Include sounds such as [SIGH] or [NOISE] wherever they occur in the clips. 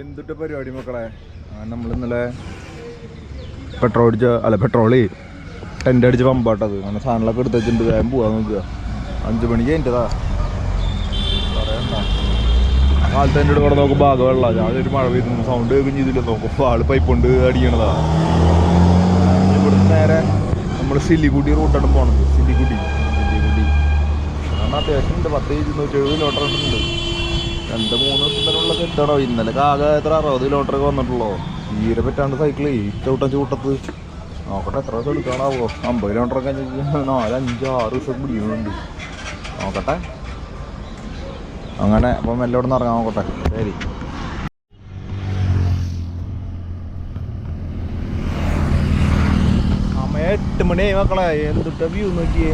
എന്തിട്ട് പരിപാടി മക്കളെ? നമ്മൾ ഇന്നലെ പെട്രോൾ അടിച്ച അല്ല പെട്രോൾ ടെന്റ് അടിച്ച് പമ്പാട്ടത് അങ്ങനെ സാധനങ്ങളൊക്കെ എടുത്ത് വെച്ചിട്ടുണ്ട്. വേഗം പോവാൻ നോക്കുക. അഞ്ച് മണിക്ക് എന്റെതാ കാലത്ത് എന്റെ കൂടെ നോക്കുമ്പോൾ ആകെ വെള്ളം ഞാൻ ഒരു മഴ പെയ്തു സൗണ്ട് കേൾക്കും ചെയ്തില്ല. നോക്കുമ്പോൾ ആൾ പൈപ്പ് കൊണ്ട് അടിക്കണതാ. ഇവിടുന്ന് നേരെ നമ്മൾ സില്ലിക്കുട്ടി റൂട്ടാണ് പോണത് സില്ലിക്കുട്ടി സില്ലിക്കുട്ടി അത്യാവശ്യം ഉണ്ട്. പത്ത് ഇരുന്നൂറ്റി എഴുപത് കിലോമീറ്റർ ഉണ്ട്. രണ്ട് മൂന്ന് ദിവസത്തിനുള്ള കെട്ടടോ ഇന്നലെ ആകെ എത്ര? അറുപത് കിലോമീറ്റർ വന്നിട്ടുള്ളോ? തീരെ പറ്റാണ്ട് സൈക്കിൾ ചവിട്ട ചൂട്ടത്ത് നോക്കട്ടെ എത്ര ദിവസം എടുക്കാനാവോ? അമ്പത് കിലോമീറ്റർ ഒക്കെ നാല് അഞ്ച് ആറ് ദിവസം പിടിക്കുന്നുണ്ട്. നോക്കട്ടെ. അങ്ങനെ അപ്പം മെല്ലെ ഇവിടെ നിന്ന് ഇറങ്ങാൻ നോക്കട്ടെ. ശരി. എട്ട് മണിയായി മക്കളെ. എന്തിട്ട വ്യൂ നോക്കിയേ?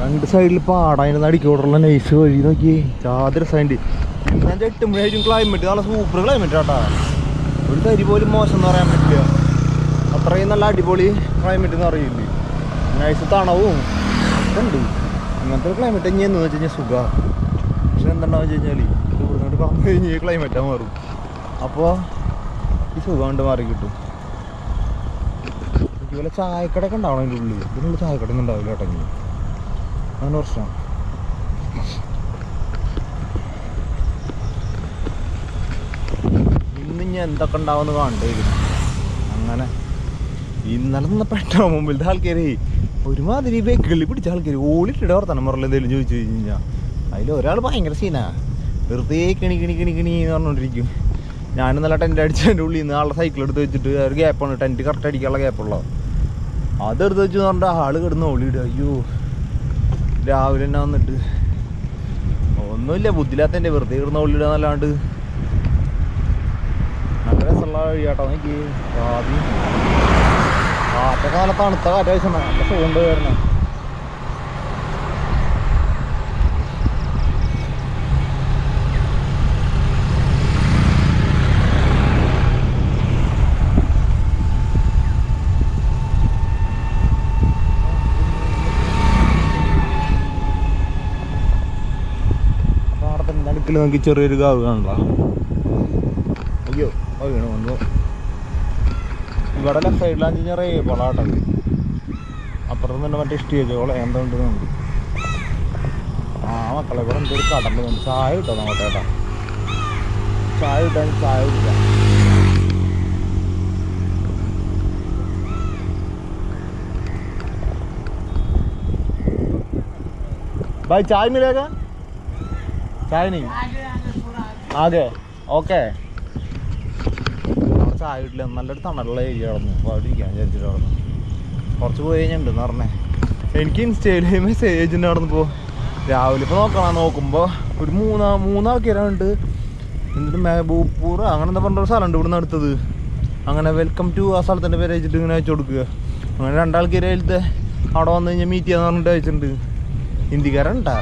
രണ്ട് സൈഡിൽ പാടാ. അതിന്റെ നടിക്കോടുള്ള നൈസ് വഴി. നോക്കി ചാതിര സൈഡ് എട്ടുമ്പോഴേക്കും എട്ട് ക്ലൈമറ്റ് നല്ല സൂപ്പർ ക്ലൈമറ്റ് ആട്ടാ. ഒരു തരി പോലും മോശം എന്ന് പറയാൻ പറ്റില്ല. അത്രയും നല്ല അടിപൊളി ക്ലൈമറ്റ് എന്ന് അറിയില്ലേ. നൈസ് തണവും. ഉണ്ട് അങ്ങനത്തെ ഒരു ക്ലൈമറ്റ് ഇനി എന്ന് വെച്ച് കഴിഞ്ഞാൽ സുഖമാണ് പക്ഷെ എന്താണെന്ന് വെച്ച് കഴിഞ്ഞാൽ പറഞ്ഞു കഴിഞ്ഞാൽ ക്ലൈമറ്റാണ് മാറും. അപ്പോൾ ഈ സുഖം കൊണ്ട് മാറി കിട്ടും. ഇതുപോലെ ചായക്കടയൊക്കെ ഉണ്ടാവണം അതിന്റെ ഉള്ളിൽ ഇതിനുള്ള ചായക്കടയൊന്നും ഉണ്ടാവില്ല അങ്ങനെ പ്രശ്നം ഇന്ന് ഞാൻ എന്തൊക്കെ ഉണ്ടാവുമെന്ന് കാണേണ്ടി അങ്ങനെ. ഇന്നലെ നിന്ന് മുമ്പിലത്തെ ആൾക്കാരെ ഒരുമാതിരി ബേക്കുകളിൽ പിടിച്ച ആൾക്കാർ ഓളിട്ടിട വർത്തനം എന്തെങ്കിലും ചോദിച്ചു കഴിഞ്ഞാൽ അതിൽ ഒരാൾ ഭയങ്കര സീനാ. വെറുതെ കിണി കിണി കിണി കിണി എന്ന് പറഞ്ഞുകൊണ്ടിരിക്കും ഞാനും നല്ല ടെന്റ് അടിച്ചതിന്റെ ഉള്ളിൽ നിന്ന് ആളുടെ സൈക്കിൾ എടുത്ത് വെച്ചിട്ട് ഒരു ഗ്യാപ്പാണ് ടെന്റ് കറക്റ്റ് അടിക്കാനുള്ള ഗ്യാപ്പുള്ളത് അതെടുത്ത് വെച്ച് പറഞ്ഞിട്ട് ആൾ കിടന്ന് ഓളിയിടുക. അയ്യോ. രാവിലെ തന്നെ വന്നിട്ട്. ഒന്നുമില്ല ബുദ്ധിയില്ലാത്തതിന്റെ വെറുതെ കിടന്ന ഓളിയിടുക എന്നല്ലാണ്ട് നല്ല രസമുള്ള വഴിയാട്ടോ എനിക്ക് ആദ്യം. കാറ്റൊക്കെ നല്ല തണുത്ത കാറ്റ് വീശണം നല്ല സൗണ്ട് വരണം പാടത്തിൻ്റെ നടുക്കിൽ നോക്കി ചെറിയൊരു കാവ് കാണണ്ട അയ്യോ അത് വീണു വന്നു ഇവിടെ ലെഫ്റ്റ് സൈഡിലാന്ന് കഴിഞ്ഞാൽ റേബളാട്ടത് അപ്പുറത്ത് തന്നെ മറ്റേ ഇഷ്ടിയോളെ എന്തുണ്ട് നമുക്ക് ആ മക്കളെ ഇവിടെ എന്തൊരു കടമ്പ് ഉണ്ട് ചായ കിട്ടോ നോട്ടെ ഏട്ടാ ചായ കിട്ടാൻ ചായ കുടിക്കാം भाई चाय मिलेगा ചായനി? ആകെ? ഓക്കെ. കുറച്ച് ആയിട്ടില്ല നല്ലൊരു തണലുള്ള ഏരിയ കിടന്നു. അപ്പോൾ അവിടെ ഇരിക്കാൻ വിചാരിച്ചിട്ട് കിടന്നു. കുറച്ച് പോയി എന്ന് പറഞ്ഞേ. എനിക്ക് ഇൻസ്റ്റയിൽ മെസ്സേജിന്റെ അവിടെ നിന്ന് പോകും രാവിലെ ഇപ്പോൾ നോക്കണം നോക്കുമ്പോൾ ഒരു മൂന്നാ മൂന്നാൾക്കാരുണ്ട് എന്നിട്ട് മെഹബൂബ്പൂർ? അങ്ങനെ എന്താ പറഞ്ഞ ഒരു സ്ഥലമുണ്ട് ഇവിടുന്ന് അടുത്തത്. അങ്ങനെ വെൽക്കം ടു ആ സ്ഥലത്തിന്റെ പേര് അയച്ചിട്ട് ഇങ്ങനെ അയച്ചു കൊടുക്കുക. അങ്ങനെ രണ്ടാൾക്കാരെ അവിടെ വന്നു കഴിഞ്ഞാൽ മീറ്റ് ചെയ്യാന്ന് പറഞ്ഞിട്ട് അയച്ചിട്ടുണ്ട്. ഇന്ത്യക്കാരുണ്ടാ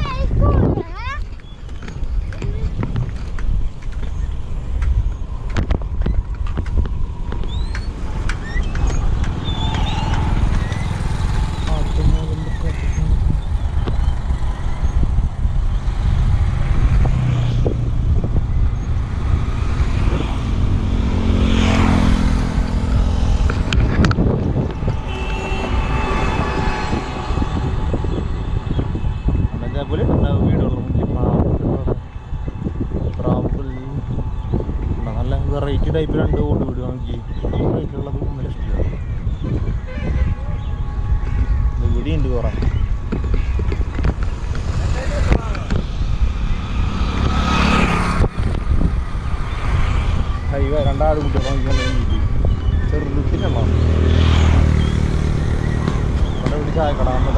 ഉണ്ടാവും വീടുകളും പ്രാവുകൾ നല്ല വെറൈറ്റി ടൈപ്പ് രണ്ട് ഓട് വീട് നമുക്ക് ഈ റേറ്റിലുള്ളത് ഒന്നര ഇഷ്ടമാണ് ഇവിടെ ഉണ്ട് കുറേ. ഹൈവേ രണ്ടാട് കുട്ടി വാങ്ങിക്കൊണ്ട് അവിടെ ഇവിടെ ഇവിടെ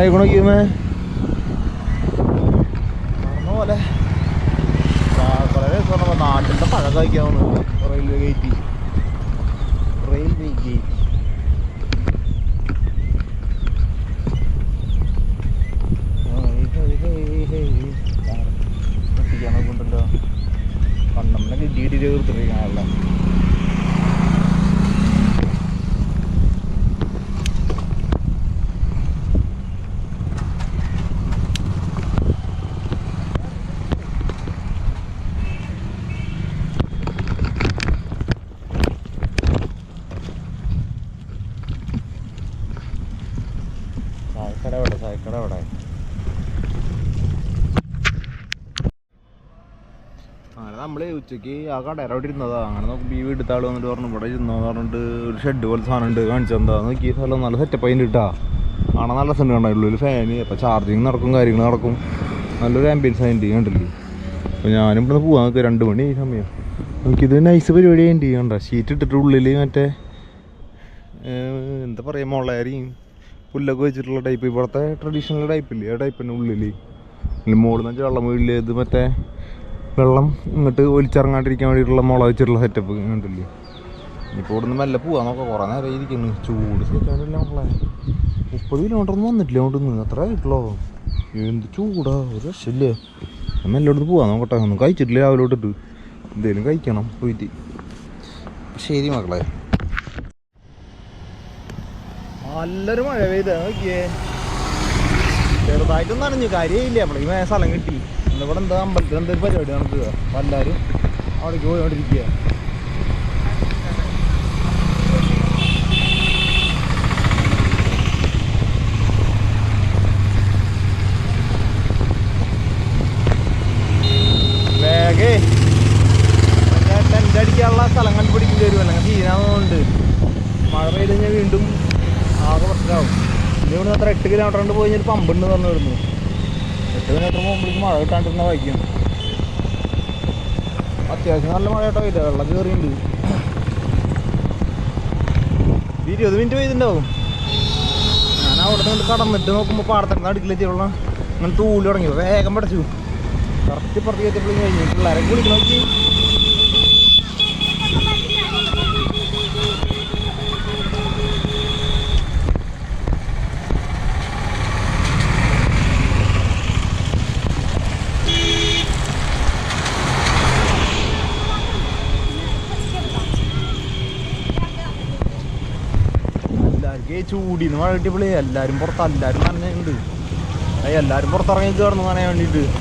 ചായ കടാകുന്നതാണ് കൊലുണ്ടായിക്കണോക്കിയുമേ പോലെ ഉച്ചയ്ക്ക് ആ കട അവിടെ ഇരുന്നതാ? അങ്ങനെ നോക്കുമ്പോൾ ഈ വീട്ടിൽ ആൾ വന്നിട്ട് പറഞ്ഞു ഇവിടെ ഇരുന്നോന്ന് പറഞ്ഞിട്ട് ഒരു ഷെഡ് പോലെ സാധനം ഉണ്ട് കാണിച്ചെന്താ നോക്കി സ്ഥലം നല്ല സെറ്റപ്പ് അതിന്റെ ഇട്ടാ കാണാൻ നല്ല സെന്റ് കണ്ടായിട്ടുള്ളൂ ഒരു ഫാന് അപ്പോൾ ചാർജിങ് നടക്കും കാര്യങ്ങൾ നടക്കും. നല്ലൊരു ആംബിയൻസ് അതിന്റെ കണ്ടില്ലേ അപ്പോൾ ഞാനും ഇവിടെ പോകാൻ നോക്കുക രണ്ട് മണി ഈ സമയം. നമുക്കിത് നൈസ് പരിപാടി അതിന്റെ കണ്ട. ഷീറ്റ് ഇട്ടിട്ട് ഉള്ളിൽ മറ്റേ എന്താ പറയുക മുളയരിയും പുല്ലൊക്കെ വെച്ചിട്ടുള്ള ടൈപ്പ് ഇവിടുത്തെ ട്രഡീഷണൽ ടൈപ്പില്ലേ ആ ടൈപ്പിന്റെ ഉള്ളിൽ മുകളിൽ നിന്ന് വെള്ളം വീഴില്ല ഇത് മറ്റേ വെള്ളം ഇങ്ങോട്ട് ഒലിച്ചിറങ്ങാണ്ടിരിക്കാൻ വേണ്ടിയിട്ടുള്ള മുള വെച്ചിട്ടുള്ള സെറ്റപ്പ് കണ്ടില്ലേ? ഇപ്പോൾ ഇവിടുന്ന് മെല്ലെ പോവാൻ നോക്കാം. കുറേ നേരം ഇരിക്കുന്നു. ചൂട് സഹിക്കാനില്ല നമ്മളെ. മുപ്പത് കിലോമീറ്റർ ഒന്നും വന്നിട്ടില്ല അങ്ങോട്ട് നിന്ന്. അത്ര കിട്ടുള്ളോ എന്ത് ചൂടാ. ഒരു രക്ഷയില്ലേ. നമ്മൾ ഇവിടുന്ന് പോവാൻ നോക്കട്ടെ. ഒന്നും കഴിച്ചിട്ടില്ല. രാവിലെ തൊട്ടിട്ട് എന്തേലും കഴിക്കണം പോയിട്ട്. ശരി മക്കളെ. നല്ലൊരു മഴ പെയ്ത. നോക്കിയേ. ചെറുതായിട്ടൊന്നും നനഞ്ഞു. കാര്യമില്ല ഈ സ്ഥലം കിട്ടി. ഇവിടെ എന്താ അമ്പലത്തിൽ എന്തൊരു പരിപാടി നടക്കുക? അപ്പം എല്ലാവരും അവിടേക്ക് പോയിക്കൊണ്ടിരിക്കുക വേഗേ. ടെന്റ് അടിക്കാനുള്ള മഴ വീണ്ടും ആകെ പ്രശ്നമാവും. ഇനി ഇവിടെ അത്ര എട്ട് കിലോമീറ്റർ കൊണ്ട് പോയി കഴിഞ്ഞാൽ പമ്പുണ്ട് പറഞ്ഞു വരുന്നു. എട്ട് കിലോമീറ്റർ പോകുമ്പോഴേക്കും മഴ കിട്ടാണ്ടിരുന്ന വായിക്കും അത്യാവശ്യം നല്ല മഴ കേട്ടോ ഇല്ല വെള്ളം കയറിയിട്ടുണ്ട് ഇരുപത് മിനിറ്റ് പെയ്തിട്ടുണ്ടാവും ഞാൻ അവിടെ നിന്ന് കടന്നിട്ട് നോക്കുമ്പോൾ പാടത്തൊക്കെ അടുക്കിലെത്തിയുള്ള അങ്ങനെ തൂലി തുടങ്ങി. വേഗം പഠിച്ചു കറക്റ്റ് പുറത്തേക്ക് എത്തിയപ്പോഴും കഴിഞ്ഞു. പിള്ളേരെ കുളിക്കണം ചൂടിന്ന് മഴ കിട്ടിയപ്പോഴേ എല്ലാവരും പുറത്ത് എല്ലാവരും നനഞ്ഞുണ്ട് എല്ലാവരും പുറത്തിറങ്ങി കയറുന്നു നനയാൻ വേണ്ടിയിട്ട്.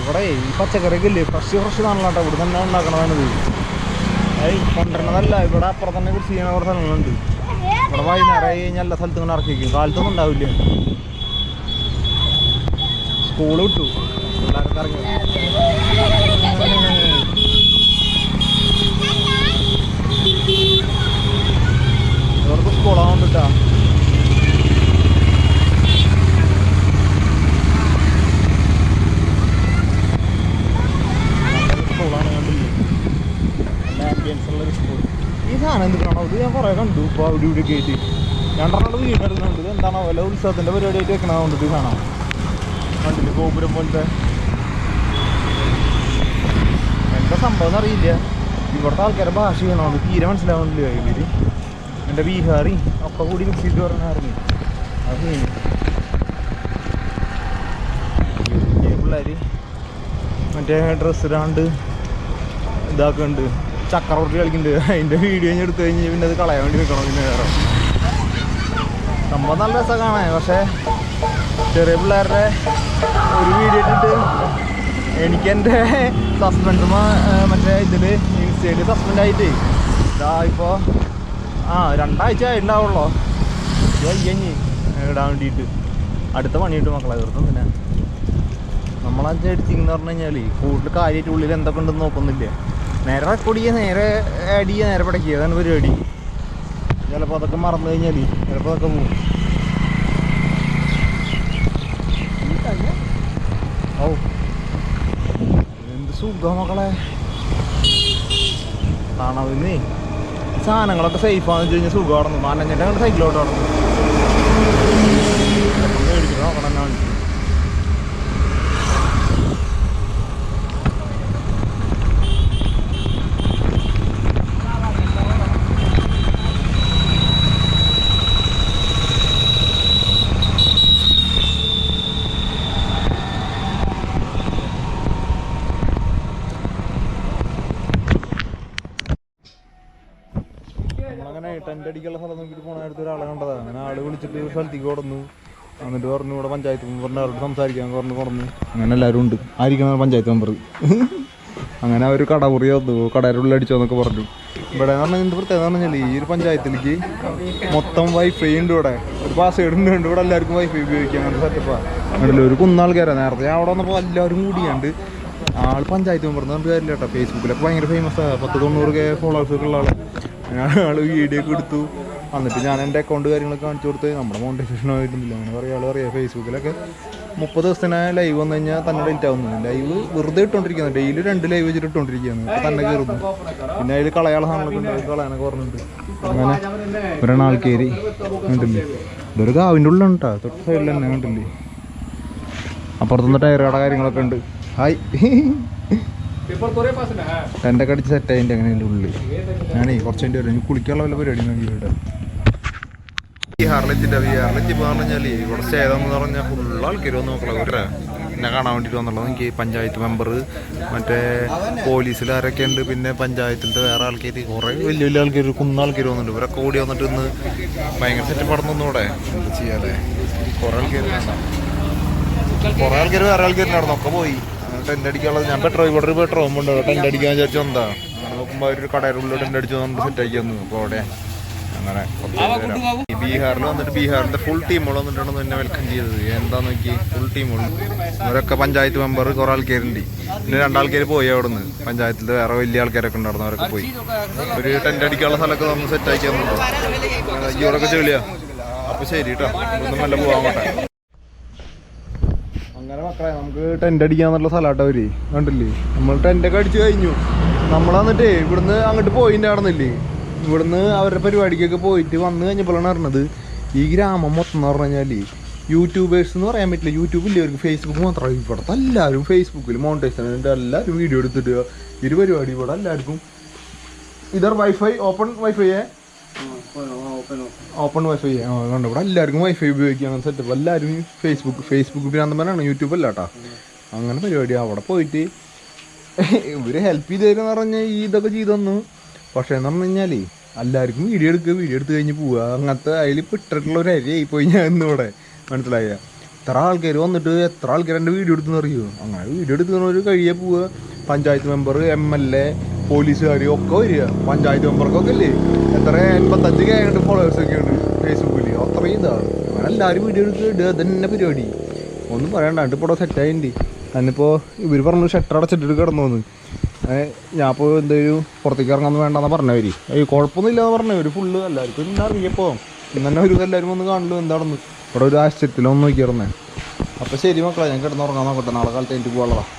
ഇവിടെ ഈ പച്ചക്കറിയൊക്കെ ഇല്ലേ ഫ്രഷ് ഫ്രഷ് കേട്ടോ. ഇവിടെ തന്നെ ഉണ്ടാക്കണതാണിത്. ഏയ് കൊണ്ടുവരണതല്ല ഇവിടെ അപ്പുറം തന്നെ കൃഷി ചെയ്യണ കുറേ സ്ഥലങ്ങളുണ്ട് ഇവിടെ വൈകുന്നേരം ആയി കഴിഞ്ഞാൽ എല്ലാ സ്ഥലത്തും ഇങ്ങനെ ഇറക്കിക്കും കാലത്തൊന്നും ഉണ്ടാവില്ല. സ്കൂൾ വിട്ടു. പിള്ളേർക്ക് ഇറങ്ങി ഇവർക്ക് സ്കൂളാവുന്നിട്ടാ സ്കൂളാണ് കണ്ടില്ലേ നല്ല ആംബിയൻസ് ഉള്ള ഒരു സ്കൂൾ ഈ സാധനം എന്തിനാണോ ഇത് ഞാൻ കുറേ അവിടെ ഇവിടെ കയറ്റി രണ്ടെണ്ണത് വീടെടുക്കുന്നുണ്ട് ഇത് എന്താണോ? വല്ല ഉത്സവത്തിന്റെ പരിപാടിയായിട്ട് വെക്കണത് കൊണ്ടിട്ട് കാണാം. കണ്ടില്ലേ? ഗോപുരം പോലത്തെ. എന്താ സംഭവം അറിയില്ല ഇവിടുത്തെ ആൾക്കാരെ ഭാഷ ചെയ്യണോണ്ട് തീരെ മനസ്സിലാവുന്നില്ല ഇവർ എന്റെ ബീഹാറി ഒക്കെ കൂടി മിക്സ് ചെയ്ത് പറഞ്ഞായിരുന്നു അത് പിള്ളേർ മറ്റേ ഡ്രസ്സ് ഇടാണ്ട് ഇതാക്കുന്നുണ്ട് ചക്രവർത്തി കളിക്കുന്നുണ്ട് [LAUGHS] അതിന്റെ വീഡിയോ ഞാൻ എടുത്തു കഴിഞ്ഞ് പിന്നെ അത് കളയാൻ വേണ്ടി വെക്കണം പിന്നെ വേറെ. സംഭവം നല്ല രസമാണ്. കാണാൻ പക്ഷേ ചെറിയ പിള്ളേരുടെ ഒരു വീഡിയോ ഇട്ടിട്ട് എനിക്ക് എന്റെ സസ്പെൻഡ് [LAUGHS] മറ്റേ ഇതിൽ ഇൻസ്റ്റയിൽ സസ്പെൻഡ് ആയിട്ട്. ഇതാ ഇപ്പോൾ ആ രണ്ടാഴ്ച ആയിട്ടുണ്ടാവുള്ളൂ. കഴിഞ്ഞ് ഇടാൻ വേണ്ടിയിട്ട്. അടുത്ത പണിയിട്ട് മക്കളെ തീർത്തും പിന്നെ. നമ്മളെ എഡിറ്റിംഗ് എന്ന് പറഞ്ഞു കഴിഞ്ഞാൽ കൂടുതൽ കാര്യമായിട്ട് ഉള്ളിൽ എന്തൊക്കെ ഉണ്ടെന്ന് നോക്കുന്നില്ല? നേരെ ചെയ്യുക നേരെ ചെയ്യുക നേരെ പടക്കി അതാണ് പരിപാടി. ചിലപ്പോൾ അതൊക്കെ മറന്നു കഴിഞ്ഞാൽ ചിലപ്പോൾ അതൊക്കെ പോകും എന്ത് സുഖം മക്കളെ. തണവിന്നേ സാധനങ്ങളൊക്കെ സേഫാന്ന് വെച്ച് കഴിഞ്ഞാൽ സുഖം നടന്നു മാനഞ്ഞിട്ട് അങ്ങോട്ട് സൈക്കിളോട്ട് നടന്നു മേടിച്ചിട്ട് നോക്കണം എന്നാണ് ടെന്റ് അടിക്കാനുള്ള സ്ഥലം നോക്കിയിട്ട് പോണ അടുത്ത് ഒരാളെ കണ്ടതാ അങ്ങനെ ആൾ വിളിച്ചിട്ട് ഒരു സ്ഥലത്തേക്ക് കൊടുന്നു എന്നിട്ട് പറഞ്ഞു ഇവിടെ പഞ്ചായത്ത് മെമ്പറിന്റെ അവരോട് സംസാരിക്കാൻ പറഞ്ഞു കൊടുന്നു അങ്ങനെ എല്ലാവരും ഉണ്ട്. ആയിരിക്കണം പഞ്ചായത്ത് മെമ്പർ. അങ്ങനെ അവർ കട മുറി വന്നു. കടയുടെ ഉള്ളിൽ അടിച്ചോന്നൊക്കെ പറഞ്ഞു. ഇവിടെ എന്ന് പറഞ്ഞാൽ എന്ത് പ്രത്യേകത പറഞ്ഞാൽ ഈ ഒരു പഞ്ചായത്തിലേക്ക് മൊത്തം വൈഫൈ ഉണ്ട് ഇവിടെ. ഒരു പാസ്വേഡ് ഉണ്ട്. ഇവിടെ എല്ലാവർക്കും വൈഫൈ ഉപയോഗിക്കാൻ അങ്ങനത്തെ സെറ്റപ്പാണ് ഒരു കുന്നാൾക്കാരാണ് നേരത്തെ അവിടെ വന്നപ്പോൾ എല്ലാവരും കൂടിയാണ്ട് ആൾ പഞ്ചായത്ത് മെമ്പർ എന്ന് പറഞ്ഞിട്ട് കാര്യമില്ല കേട്ടോ. ഫേസ്ബുക്കിലൊക്കെ ഭയങ്കര ഫേമസ് ആണ് പത്ത് തൊണ്ണൂറ് കെ ഫോളോവേഴ്സ് ഒക്കെ ഉള്ള ആൾ ആൾ വീഡിയോ ഒക്കെ എടുത്തു. എന്നിട്ട് ഞാൻ എന്റെ അക്കൗണ്ട് കാര്യങ്ങളൊക്കെ കാണിച്ചു കൊടുത്ത് നമ്മുടെ മോണിറ്റൈസേഷൻ ആയിരുന്നില്ല അങ്ങനെ പറയാം ആൾ പറയാം ഫേസ്ബുക്കിലൊക്കെ മുപ്പത് ദിവസത്തിന് ലൈവ് വന്നു കഴിഞ്ഞാൽ തന്നെ ഡിലീറ്റ് ആവുന്നു. ലൈവ് വെറുതെ ഇട്ടുകൊണ്ടിരിക്കുന്നത് ഡെയിലി രണ്ട് ലൈവ് വെച്ചിട്ട് ഇട്ടുകൊണ്ടിരിക്കുകയാണ് ഇപ്പം തന്നെ കയറുന്നു പിന്നെ അതിൽ കളയാള സാധനങ്ങളൊക്കെ ഉണ്ട്. അത് കളയാനൊക്കെ പറഞ്ഞിട്ടുണ്ട്. അങ്ങനെ ഒരെണ്ണം ആൾക്കേരി കണ്ടില്ലേ? ഇതൊരു കാവിന്റെ ഉള്ളിലാണ് കേട്ടോ തൊട്ട് സൈഡിൽ തന്നെ കണ്ടില്ലേ? അപ്പുറത്തുനിന്ന് ടയറുകട കട കാര്യങ്ങളൊക്കെ ഉണ്ട്. ഹായ്. ടെന്റൊക്കെ അടിച്ച് സെറ്റ് ആയിട്ട് അങ്ങനെ എന്റെ ഉള്ളിൽ ഞാനേ കുറച്ച് എന്റെ വരും. കുളിക്കാനുള്ള വല്ല പരിപാടി നോക്കി ബീഹാറിലെത്തിട്ട് ബീഹാറിലെത്തി പോകാന്ന് പറഞ്ഞാൽ സ്റ്റേ ചെയ്തെന്ന് പറഞ്ഞാൽ ഫുൾ ആൾക്കാർ വന്ന് നോക്കണം ഒരു എന്നെ കാണാൻ വേണ്ടിയിട്ട് വന്നുള്ളത് എനിക്ക് പഞ്ചായത്ത് മെമ്പർ മറ്റേ പോലീസിലാരൊക്കെ ഉണ്ട് പിന്നെ പഞ്ചായത്തിന്റെ വേറെ ആൾക്കാർ കുറേ വലിയ വലിയ ആൾക്കാർ കുന്ന ആൾക്കാർ വന്നിട്ടുണ്ട് ഇവരൊക്കെ ഓടി വന്നിട്ട് ഇന്ന് ഭയങ്കര സെറ്റ് പടന്നു ഇവിടെ. എന്താ ചെയ്യാല്ലേ കുറേ ആൾക്കാർ കുറെ ആൾക്കാർ വേറെ ആൾക്കാരുണ്ടായിരുന്നു ഒക്കെ പോയി. ടെന്റ് അടിക്കാനുള്ളത് ഞാൻ പെട്രോ ഇവിടെ ഒരു പെട്രോ ഉണ്ട്. ടെന്റ് അടിക്കാൻ വിചാരിച്ചു എന്താ? നോക്കുമ്പോൾ ഒരു കടയുടെ ഉള്ളിൽ ടെന്റ് അടിച്ചു സെറ്റ് ആക്കി തന്നു അപ്പോൾ അവിടെ അങ്ങനെ കുറച്ച്. ബീഹാറിൽ വന്നിട്ട് ബീഹാറിന്റെ ഫുൾ ടീമുകൾ വന്നിട്ടാണ് എന്നെ വെൽക്കം ചെയ്തത്. എന്താ നോക്കി ഫുൾ ടീമുകൾ അവരൊക്കെ പഞ്ചായത്ത് മെമ്പർ കുറെ ആൾക്കാരുണ്ട്. പിന്നെ രണ്ടാൾക്കാർ പോയി അവിടെ നിന്ന് പഞ്ചായത്തിൽ വേറെ വലിയ ആൾക്കാരൊക്കെ ഉണ്ടായിരുന്നു അവരൊക്കെ പോയി. ഒരു ടെന്റ് അടിക്കാനുള്ള സ്ഥലമൊക്കെ നമ്മൾ സെറ്റ് ആക്കി തന്നിട്ടുണ്ട്. ഇവരൊക്കെ ചെളിയാ അപ്പൊ ശരി കേട്ടോ ഒന്നും നല്ല പോകാൻ പറ്റാ അങ്ങനെ മക്കളെ നമുക്ക് ടെന്റ് അടിക്കാന്നുള്ള സ്ഥലമാട്ടോ അവർ. കണ്ടില്ലേ? നമ്മൾ ടെന്റ് ഒക്കെ അടിച്ചു കഴിഞ്ഞു. നമ്മളന്നിട്ടേ ഇവിടുന്ന് അങ്ങോട്ട് പോയിണ്ടായിരുന്നില്ലേ ഇവിടുന്ന് അവരുടെ പരിപാടിക്കൊക്കെ പോയിട്ട് വന്നു കഴിഞ്ഞപ്പോഴാണ് അറിഞ്ഞത് ഈ ഗ്രാമം മൊത്തം എന്ന് പറഞ്ഞു കഴിഞ്ഞാൽ യൂട്യൂബേഴ്സ് എന്ന് പറയാൻ പറ്റില്ല. യൂട്യൂബ് ഇല്ല? അവർക്ക് ഫേസ്ബുക്ക് മാത്രമാണ് ഇവിടുത്തെ എല്ലാവരും ഫേസ്ബുക്കിൽ മോണിറ്റൈസേഷൻ എല്ലാവരും വീഡിയോ എടുത്തിട്ട് ഒരു പരിപാടി ഇവിടെ എല്ലാവർക്കും ഇതർ വൈഫൈ ഓപ്പൺ വൈഫൈയെ ഓപ്പൺ വൈഫൈ കണ്ടു? ഇവിടെ എല്ലാവർക്കും വൈഫൈ ഉപയോഗിക്കുക അങ്ങനെ സെറ്റപ്പ് എല്ലാവരും ഫേസ്ബുക്ക് ഫേസ്ബുക്ക് ഭ്രാന്തന്മാരാണ്. യൂട്യൂബ് അല്ല കേട്ടോ. അങ്ങനെ പരിപാടി. അവിടെ പോയിട്ട് ഇവർ ഹെൽപ്പ് ചെയ്തേക്കെന്ന് പറഞ്ഞാൽ ഈ ഇതൊക്കെ ചെയ്തൊന്നു പക്ഷേ എന്ന് പറഞ്ഞു കഴിഞ്ഞാലേ എല്ലാവർക്കും വീഡിയോ എടുക്കുക വീഡിയോ എടുത്ത് കഴിഞ്ഞ് പോവുക അങ്ങനത്തെ അതിൽ പെട്ടിട്ടുള്ള ഒരു അരിയായി പോയി ഞാൻ ഇന്നിവിടെ മനസ്സിലായ? എത്ര ആൾക്കാർ വന്നിട്ട് എത്ര ആൾക്കാർ എന്റെ വീഡിയോ എടുത്തെന്ന് അറിയുമോ അങ്ങനെ വീഡിയോ എടുക്കുന്നവർ കഴിയെ പോവുക panchayat member M L A പോലീസുകാർ ഒക്കെ വരിക. പഞ്ചായത്ത് മെമ്പർക്കൊക്കെ അല്ലേ? എത്ര എൺപത്തഞ്ച് കെ ഉണ്ട് ഫോളോവേഴ്സ് ഒക്കെ ഉണ്ട് ഫേസ്ബുക്കിൽ അത്രയും ഇതാ. അങ്ങനെ എല്ലാവരും വീഡിയോ എടുത്ത് ഇടുക തന്നെ പരിപാടി. ഒന്നും പറയണ്ട ഇപ്പോൾ ഇവിടെ സെറ്റായിട്ടുണ്ട് അതിനിപ്പോൾ ഇവർ പറഞ്ഞു ഷട്ടർ അടച്ചിട്ടിട്ട് കിടന്നു വന്ന് ഞാൻ ഇപ്പോൾ എന്തെങ്കിലും പുറത്തേക്ക് ഇറങ്ങാൻ വേണ്ടെന്ന് പറഞ്ഞവര് ഈ കുഴപ്പമൊന്നുമില്ല എന്ന് പറഞ്ഞവര് ഫുള്ള് എല്ലാവർക്കും. ഇന്ന് അറിയപ്പോ ഇന്ന് തന്നെ ഒരു എല്ലാവരും ഒന്ന് കാണുള്ളൂ എന്താണെന്ന്. ഇവിടെ ഒരു ആശ്ചര്യത്തിലൊന്നും നോക്കിയിരുന്നേ. അപ്പോൾ ശരി മക്കളെ ഞാൻ കിടന്നുറങ്ങാൻ നോക്കട്ടെ. നാളെ കാലത്ത് എനിക്ക് പോകാനുള്ളതാണ്